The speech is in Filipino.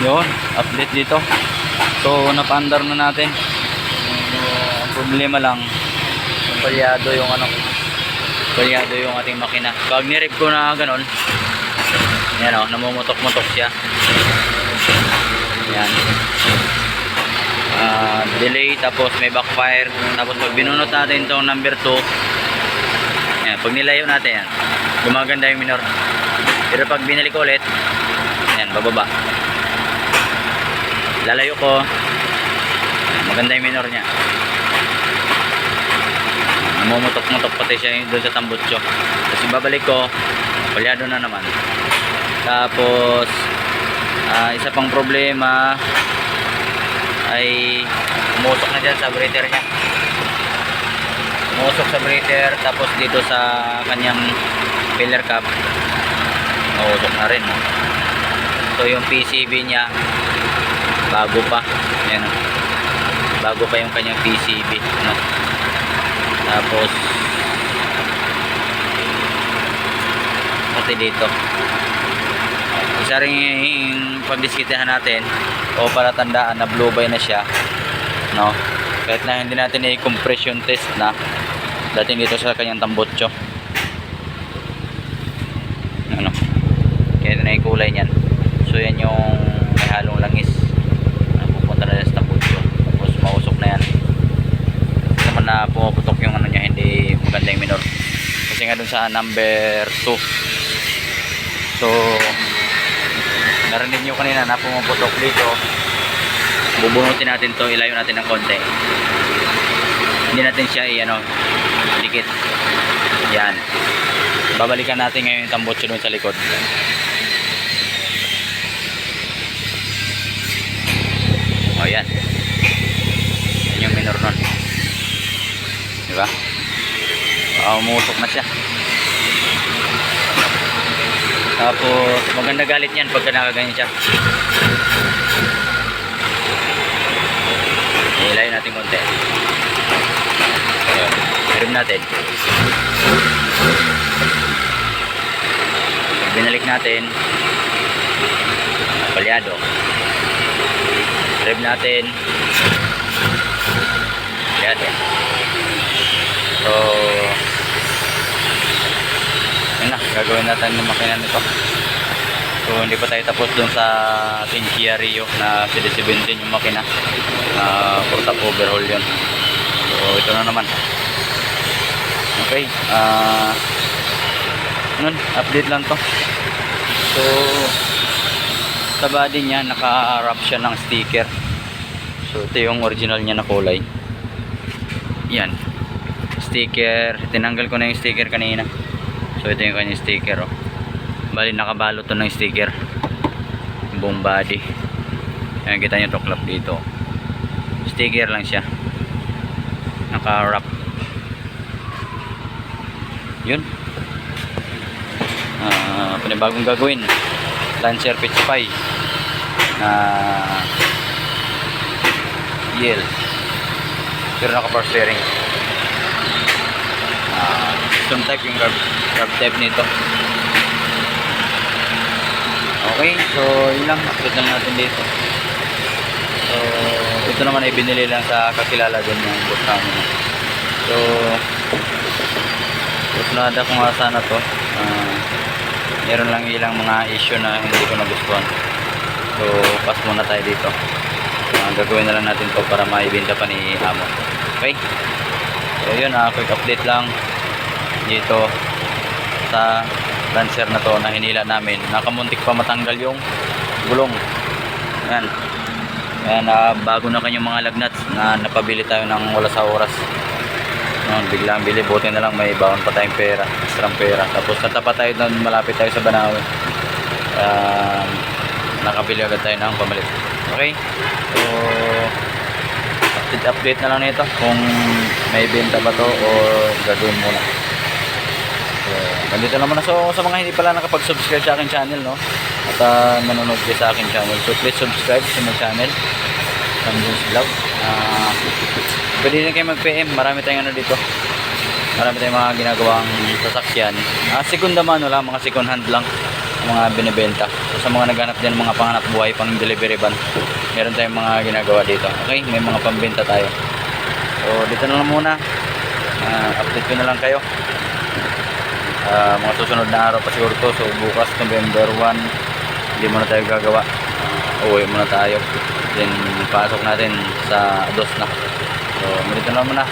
Yun, update dito. So, napaandar na natin. Ang problema lang, palyado yung ano, palyado yung ating makina. Pag nirip ko na ganun, yan o, namumutok-mutok siya. Yan. Ah, delay, tapos may backfire. Tapos pag binunot natin itong number 2, yan, pag nilayo natin yan, gumaganda yung minor. Pero pag binalik ulit, yan, bababa. Lalayo ko, maganda yung minor niya. Namumutok-mutok pati siya doon sa tambutso. Tapos babalik ko, palyado na naman. Tapos, ah, isa pang problema ay umusok na dyan sa breather niya. Umusok sa breather, tapos dito sa kanyang filler cap, umusok na rin. So yung PCB niya, bago pa. Ayan. oh. Bago pa yung kanyang PCB. No? Tapos, pati dito isa rin yung pagdiskitahan natin o para tandaan na blue by na siya no kahit na hindi natin i-compression test na dating dito sa kanyang tambotso ano kaya na yung kulay niyan so yan yung may halong langis na pupunta na sa tambotso tapos mausok na yan Kasi naman na pumuputok yung ano niya hindi maganda yung minor kasi nga dun sa number 2 so narinig nyo kanina na pumuputok dito. Bubunutin natin to ilayo natin ng konti. Hindi natin siya i ano dikit. Yan. Babalikan natin ngayon yung tambotso dun sa likod. O yan. Yan yung minor nun. Diba uh, umusok na siya tapos maganda galit niyan pagka nakaganyan siya. Ilayo natin konti. Meron natin. Binalik natin. Palyado. Rev natin. Palyado. So, yun na, gagawin natin ng makina nito. So, hindi pa tayo tapos dun sa ating Kia Rio na CD17 yung makina. Uh, for top overhaul yun. So, ito na naman. Okay. ah nun, update lang to. So, sa body niya, naka-wrap siya ng sticker. So, ito yung original niya na kulay. Yan. Sticker. Tinanggal ko na yung sticker kanina. So ito yung kanyang sticker oh. Bali nakabalot to ng sticker. Buong body. Ayan kita nyo to club dito. Sticker lang siya. Naka-wrap. Yun. Ah, panibagong gagawin. Lancer pitch pie. Na Yale. Pero naka-power steering. Custom type yung carb, carb type nito. Okay so yun lang. Upload natin dito. So ito naman ay binili lang sa kakilala din yung boss namin. So susunada ko nga sana to. Ah, meron lang ilang mga issue na hindi ko nagustuhan. So pass muna tayo dito. Ah, gagawin na lang natin to para maibenta pa ni Amo. Okay? So yun ah, quick update lang dito sa lancer na to na hinila namin. Nakamuntik pa matanggal yung gulong. Yan yan ah, bago na kanyang mga lagnats na napabili tayo ng wala sa oras. Noon, biglang bili. Buti na lang may baon pa tayong pera extra pera. Tapos natapat tayo doon malapit tayo sa Banawe. Um, nakabili agad tayo ng pamalit. Okay. So update update na lang nito kung may benta ba to o gagawin muna nandito naman na. So, sa mga hindi pala nakapag-subscribe sa akin channel, no? At uh, nanonood kayo sa akin channel. So, please subscribe sa my channel. Samsung's Vlog. Ah, pwede din kayo mag-PM. Marami tayong ano dito. Marami tayong mga ginagawang sasakyan. Ah, segunda mano lang. Mga second hand lang. Mga binibenta. So, sa mga naghanap din mga panganap buhay pang delivery van, meron tayong mga ginagawa dito. Okay, may mga pambenta tayo. So dito na lang muna. Ah, update ko na lang kayo. Ah, mga susunod na araw pa siguro to. So bukas November 1, hindi muna tayo gagawa. Uwi muna tayo. Then pasok natin sa dos na. So dito na muna.